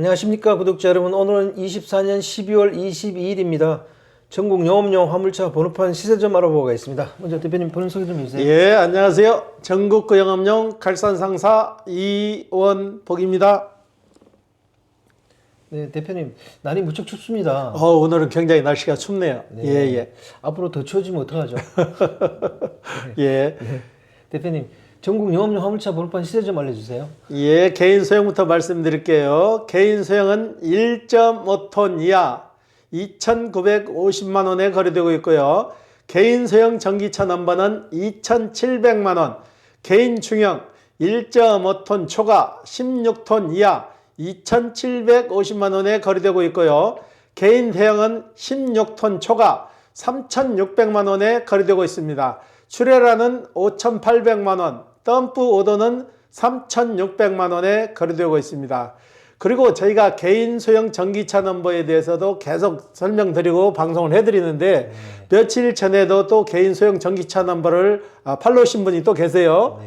안녕하십니까 구독자 여러분 오늘은 24년 12월 22일입니다 전국 영업용 화물차 번호판 시세점 알아보겠습니다 먼저 대표님 본인 소개 좀 해주세요 예, 안녕하세요. 전국구 영업용 갈산 상사 이원복입니다. 네 대표님 날이 무척 춥습니다 어, 오늘은 굉장히 날씨가 춥네요. 네. 예, 예. 앞으로 더 추워지면 어떡하죠 예. 대표님 전국 영업용 화물차 번호판 시세점 알려주세요 예, 개인 소형부터 말씀드릴게요. 개인 소형은 1.5톤 이하 2,950만 원에 거래되고 있고요. 개인 소형 전기차 넘버는 2,700만 원. 개인 중형 1.5톤 초과 16톤 이하 2,750만 원에 거래되고 있고요. 개인 대형은 16톤 초과 3,600만 원에 거래되고 있습니다. 출애라는 5,800만 원, 덤프 오더는 3,600만 원에 거래되고 있습니다. 그리고 저희가 개인 소형 전기차 넘버에 대해서도 계속 설명드리고 방송을 해드리는데 며칠 전에도 또 개인 소형 전기차 넘버를 아, 팔로우신 분이 또 계세요.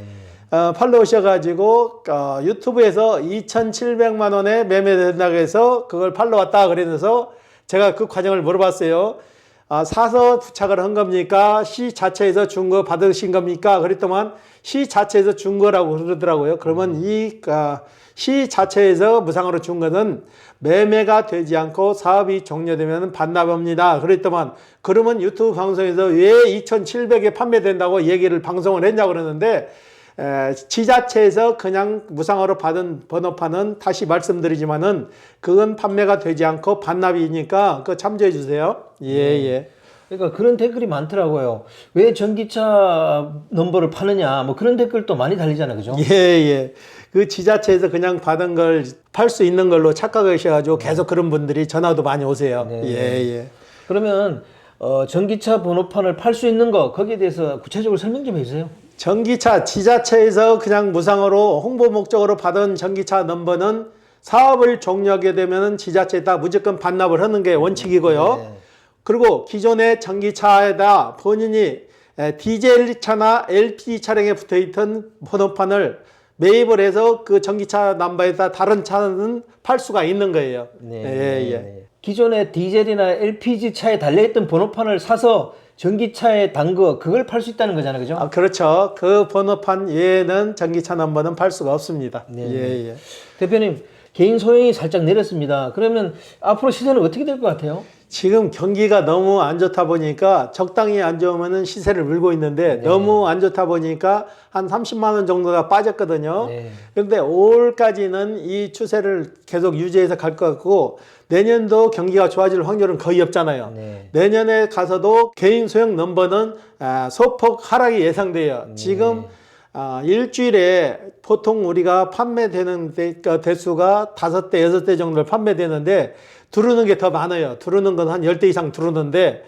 어, 팔로우셔가지고 어, 유튜브에서 2,700만 원에 매매된다고 해서 그걸 팔러 왔다 그러면서 제가 그 과정을 물어봤어요. 아, 사서 부착을 한 겁니까? 시 자체에서 준거 받으신 겁니까? 그랬더만 시 자체에서 준 거라고 그러더라고요. 그러면 이 아, 시 자체에서 무상으로 준 거는 매매가 되지 않고 사업이 종료되면 반납합니다. 그랬더만 그러면 유튜브 방송에서 왜 2,700에 판매된다고 얘기를 방송을 했냐 그러는데 에, 지자체에서 그냥 무상으로 받은 번호판은 다시 말씀드리지만은 그건 판매가 되지 않고 반납이니까 그거 참조해 주세요. 예, 예. 그러니까 그런 댓글이 많더라고요 왜 전기차 넘버를 파느냐 뭐 그런 댓글도 많이 달리잖아요 그죠 예, 예. 그 지자체에서 그냥 받은 걸 팔 수 있는 걸로 착각하셔가지고 계속 그런 분들이 전화도 많이 오세요. 네. 예, 예. 그러면 어, 전기차 번호판을 팔 수 있는 거 거기에 대해서 구체적으로 설명 좀 해주세요 전기차 지자체에서 그냥 무상으로 홍보 목적으로 받은 전기차 넘버는 사업을 종료하게 되면 지자체에다 무조건 반납을 하는 게 원칙이고요. 네. 그리고 기존의 전기차에다 본인이 에, 디젤 차나 LPG 차량에 붙어 있던 번호판을 매입을 해서 그 전기차 넘버에다 다른 차는 팔 수가 있는 거예요. 네. 예, 예. 네. 기존의 디젤이나 LPG 차에 달려있던 번호판을 사서 전기차에 단거 그걸 팔 수 있다는 거잖아요, 그죠? 아, 그렇죠. 그 번호판 외에는 전기차 넘버는 팔 수가 없습니다. 네. 예, 예. 대표님 개인 소형이 살짝 내렸습니다. 그러면 앞으로 시세는 어떻게 될 것 같아요? 지금 경기가 너무 안 좋다 보니까 적당히 안 좋으면 시세를 물고 있는데 네. 너무 안 좋다 보니까 한 30만 원 정도가 빠졌거든요. 네. 그런데 올까지는 이 추세를 계속 유지해서 갈 것 같고 내년도 경기가 좋아질 확률은 거의 없잖아요. 네. 내년에 가서도 개인 소형 넘버는 아, 소폭 하락이 예상돼요. 네. 지금 아, 일주일에 보통 우리가 판매되는 대, 그 대수가 다섯 대, 여섯 대 정도 판매되는데 두르는 게 더 많아요. 두르는 건한열대 이상 두르는데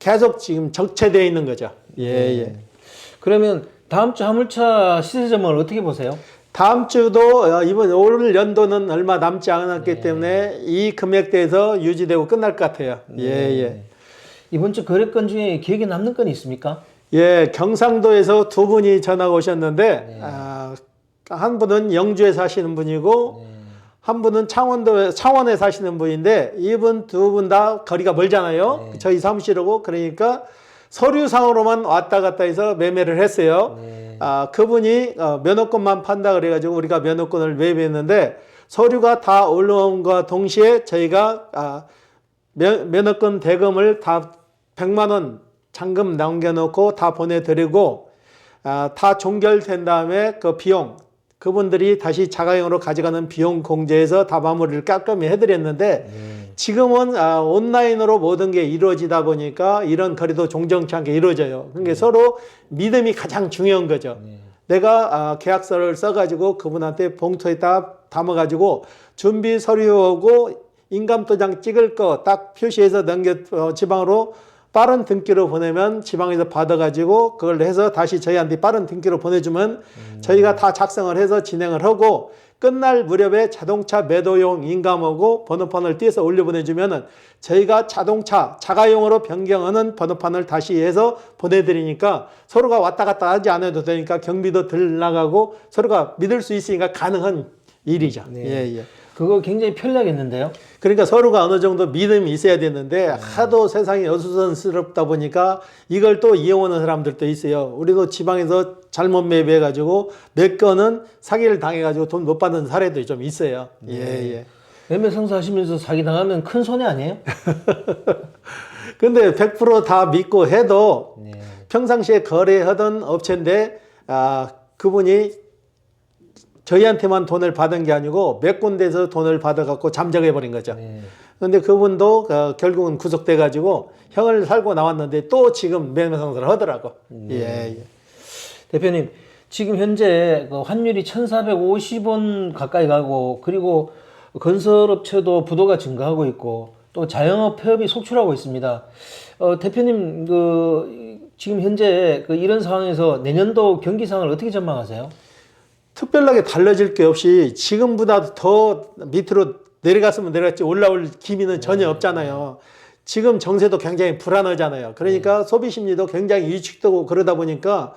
계속 지금 적체되어 있는 거죠. 예, 네. 예. 그러면 다음 주 화물차 시세 전망을 어떻게 보세요? 다음 주도 어, 이번 올 연도는 얼마 남지 않았기 네. 때문에 이 금액대에서 유지되고 끝날 것 같아요. 예, 예. 네. 이번 주 거래건 중에 기억에 남는 건이 있습니까? 예, 경상도에서 두 분이 전화가 오셨는데, 네. 아, 한 분은 영주에 사시는 분이고, 한 분은 창원도, 창원에 사시는 분인데, 이분 두 분 다 거리가 멀잖아요. 네. 저희 사무실하고. 그러니까 서류상으로만 왔다 갔다 해서 매매를 했어요. 네. 아, 그분이 어, 면허권만 판다 그래가지고 우리가 면허권을 매입했는데, 서류가 다 올라온과 동시에 저희가 아, 면, 면허권 대금을 다 100만 원 잔금 남겨놓고 다 보내드리고 아, 다 종결된 다음에 그 비용 그분들이 다시 자가용으로 가져가는 비용 공제해서 다 마무리를 깔끔히 해드렸는데 지금은 아, 온라인으로 모든 게 이루어지다 보니까 이런 거래도 종정치 않게 이루어져요. 그러니까 서로 믿음이 가장 중요한 거죠. 내가 아, 계약서를 써가지고 그분한테 봉투에 다 담아가지고 준비 서류하고 인감도장 찍을 거 딱 표시해서 넘겨 어, 지방으로 빠른 등기로 보내면 지방에서 받아가지고 그걸 해서 다시 저희한테 빠른 등기로 보내주면 저희가 다 작성을 해서 진행을 하고 끝날 무렵에 자동차 매도용 인감하고 번호판을 띄어서 올려보내주면은 저희가 자동차 자가용으로 변경하는 번호판을 다시 해서 보내드리니까 서로가 왔다 갔다 하지 않아도 되니까 경비도 덜 나가고 서로가 믿을 수 있으니까 가능한 일이죠. 네. 예, 예. 그거 굉장히 편리하겠는데요. 그러니까 서로가 어느 정도 믿음이 있어야 되는데 하도 세상이 어수선스럽다 보니까 이걸 또 이용하는 사람들도 있어요. 우리도 지방에서 잘못 매매해가지고 몇 건은 사기를 당해가지고 돈 못 받는 사례도 좀 있어요. 예, 예. 매매 상사하시면서 사기 당하면 큰 손해 아니에요? 근데 100%다 믿고 해도 네. 평상시에 거래하던 업체인데 아, 그분이 저희한테만 돈을 받은 게 아니고 몇 군데에서 돈을 받아갖고 잠적해 버린 거죠. 네. 근데 그분도 어, 결국은 구속돼 가지고 형을 살고 나왔는데 또 지금 매매상사를 하더라고. 예, 예. 대표님, 지금 현재 그 환율이 1,450원 가까이 가고 그리고 건설업체도 부도가 증가하고 있고 또 자영업 폐업이 속출하고 있습니다. 어, 대표님, 그 지금 현재 그 이런 상황에서 내년도 경기 상황을 어떻게 전망하세요? 특별하게 달라질 게 없이 지금보다 더 밑으로 내려갔으면 내려갔지 올라올 기미는 전혀 없잖아요. 지금 정세도 굉장히 불안하잖아요. 그러니까 소비 심리도 굉장히 위축되고 그러다 보니까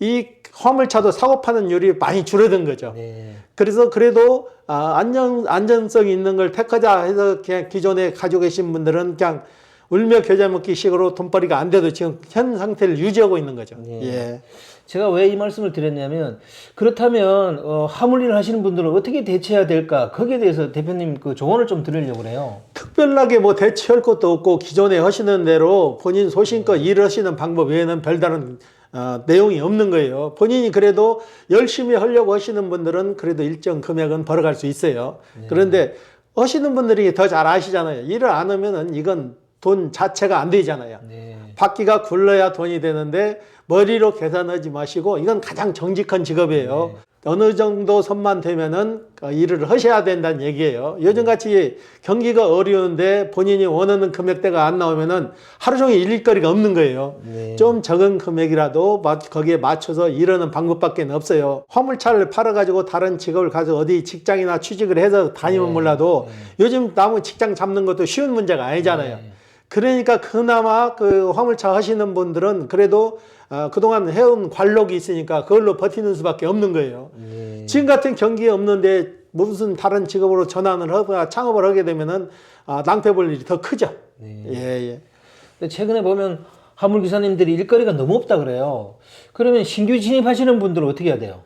이 화물차도 사고 파는 율이 많이 줄어든 거죠. 네. 그래서 그래도 아, 안전 안전성 있는 걸 택하자 해서 그냥 기존에 가지고 계신 분들은 그냥 울며 겨자 먹기 식으로 돈벌이가 안 돼도 지금 현 상태를 유지하고 있는 거죠. 네. 예. 제가 왜 이 말씀을 드렸냐면 그렇다면 어, 화물일 하시는 분들은 어떻게 대처해야 될까 거기에 대해서 대표님 그 조언을 좀 드리려고 그래요. 특별하게 뭐 대처할 것도 없고 기존에 하시는 대로 본인 소신껏 일하시는 방법 외에는 별다른 어, 내용이 없는 거예요. 본인이 그래도 열심히 하려고 하시는 분들은 그래도 일정 금액은 벌어갈 수 있어요. 그런데 하시는 분들이 더 잘 아시잖아요. 일을 안 하면은 이건 돈 자체가 안 되잖아요. 네. 바퀴가 굴러야 돈이 되는데 머리로 계산하지 마시고 이건 가장 정직한 직업이에요. 어느 정도 선만 되면은 그 일을 하셔야 된다는 얘기예요. 요즘같이 경기가 어려운데 본인이 원하는 금액대가 안 나오면은 하루 종일 일거리가 없는 거예요. 네. 좀 적은 금액이라도 마- 거기에 맞춰서 일하는 방법밖에 없어요. 화물차를 팔아가지고 다른 직업을 가서 어디 직장이나 취직을 해서 다니면 몰라도 요즘 남은 직장 잡는 것도 쉬운 문제가 아니잖아요. 그러니까 그나마 그 화물차 하시는 분들은 그래도 어, 그동안 해온 관록이 있으니까 그걸로 버티는 수밖에 없는 거예요. 네. 지금 같은 경기에 없는데 무슨 다른 직업으로 전환을 하거나 창업을 하게 되면은 아, 낭패 볼 일이 더 크죠. 네. 예, 예. 근데 최근에 보면 화물 기사님들이 일거리가 너무 없다 그래요. 그러면 신규 진입하시는 분들은 어떻게 해야 돼요?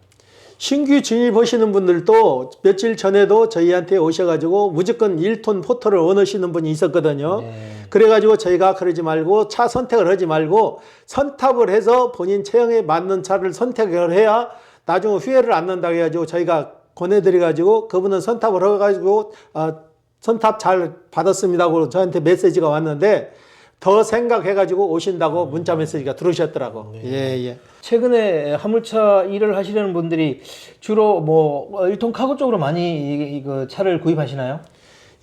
신규 진입하시는 분들도 며칠 전에도 저희한테 오셔가지고 무조건 1톤 포터를 원하시는 분이 있었거든요. 네. 그래가지고 저희가 그러지 말고 차 선택을 하지 말고 선탑을 해서 본인 체형에 맞는 차를 선택을 해야 나중에 후회를 안 난다고 해가지고 저희가 권해드려가지고 그분은 선탑을 해가지고 어, 선탑 잘 받았습니다고 저한테 메시지가 왔는데 더 생각해가지고 오신다고 문자 메시지가 들어오셨더라고. 예, 예. 최근에 화물차 일을 하시려는 분들이 주로 뭐 1톤 카고 쪽으로 많이 이- 이- 그 차를 구입하시나요?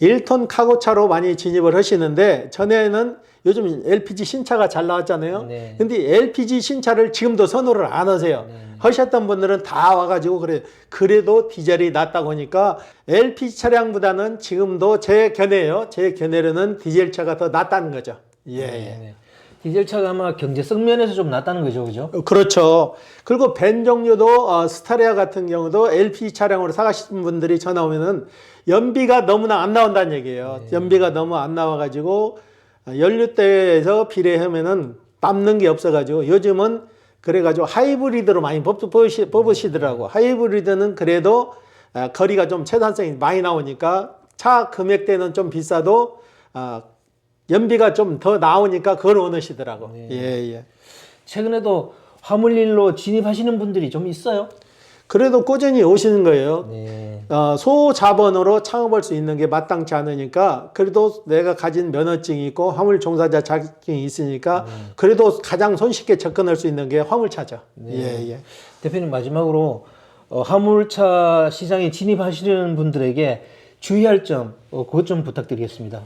1톤 카고차로 많이 진입을 하시는데 전에는 요즘 LPG 신차가 잘 나왔잖아요. 네. 근데 LPG 신차를 지금도 선호를 안 하세요. 하셨던 분들은 다 와가지고 그래 그래도 디젤이 낫다고 하니까 LPG 차량보다는 지금도 제 견해예요. 제 견해로는 디젤 차가 더 낫다는 거죠. 예. 예. 네. 디젤차가 아마 경제성 면에서 좀 낫다는 거죠, 그죠? 어, 그렇죠. 그리고 벤 종류도 어, 스타리아 같은 경우도 LPG 차량으로 사가시는 분들이 전화 오면은 연비가 너무나 안 나온다는 얘기예요. 연비가 너무 안 나와가지고 어, 연료대에서 비례하면은 남는 게 없어가지고 요즘은 그래가지고 하이브리드로 많이 뽑- 뽑으시, 뽑으시더라고. 하이브리드는 그래도 어, 거리가 좀 최단성이 많이 나오니까 차 금액대는 좀 비싸도 어, 연비가 좀 더 나오니까 그걸 원하시더라고. 예, 예. 최근에도 화물일로 진입하시는 분들이 좀 있어요? 그래도 꾸준히 오시는 거예요. 네. 어, 소자본으로 창업할 수 있는 게 마땅치 않으니까 그래도 내가 가진 면허증이 있고 화물 종사자 자격증이 있으니까 그래도 가장 손쉽게 접근할 수 있는 게 화물차죠. 예, 예. 대표님 마지막으로 어, 화물차 시장에 진입하시는 분들에게 주의할 점 어, 그것 좀 부탁드리겠습니다.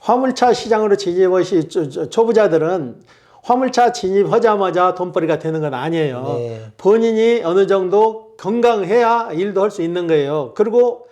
화물차 시장으로 진입하시 초보자들은 화물차 진입하자마자 돈벌이가 되는 건 아니에요. 네. 본인이 어느 정도 건강해야 일도 할 수 있는 거예요. 그리고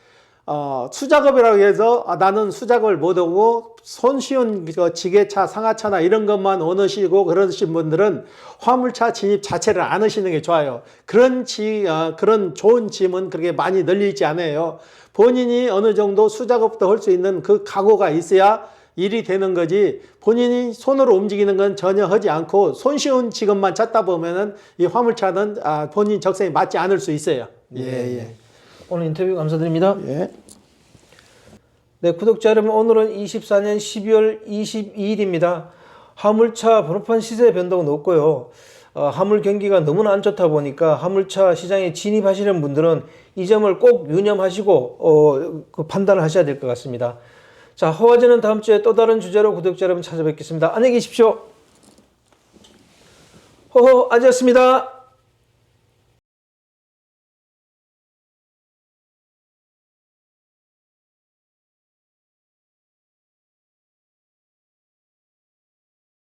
어, 수작업이라고 해서 아, 나는 수작업을 못하고 손쉬운 그 지게차, 상하차나 이런 것만 원하시고 그러신 분들은 화물차 진입 자체를 안 하시는 게 좋아요. 그런 지, 어, 그런 좋은 짐은 그렇게 많이 널리지 않아요. 본인이 어느 정도 수작업도 할 수 있는 그 각오가 있어야 일이 되는 거지 본인이 손으로 움직이는 건 전혀 하지 않고 손쉬운 직업만 찾다 보면은 이 화물차는 아, 본인 적성에 맞지 않을 수 있어요. 예, 예. 오늘 인터뷰 감사드립니다. 예. 네, 구독자 여러분, 오늘은 24년 12월 22일입니다. 화물차 번호판 시세 변동은 없고요. 어, 화물 경기가 너무나 안 좋다 보니까 화물차 시장에 진입하시는 분들은 이 점을 꼭 유념하시고 어, 그 판단을 하셔야 될 것 같습니다. 자, 허화제는 다음 주에 또 다른 주제로 구독자 여러분 찾아뵙겠습니다. 안녕히 계십시오. 허허, 아지였습니다.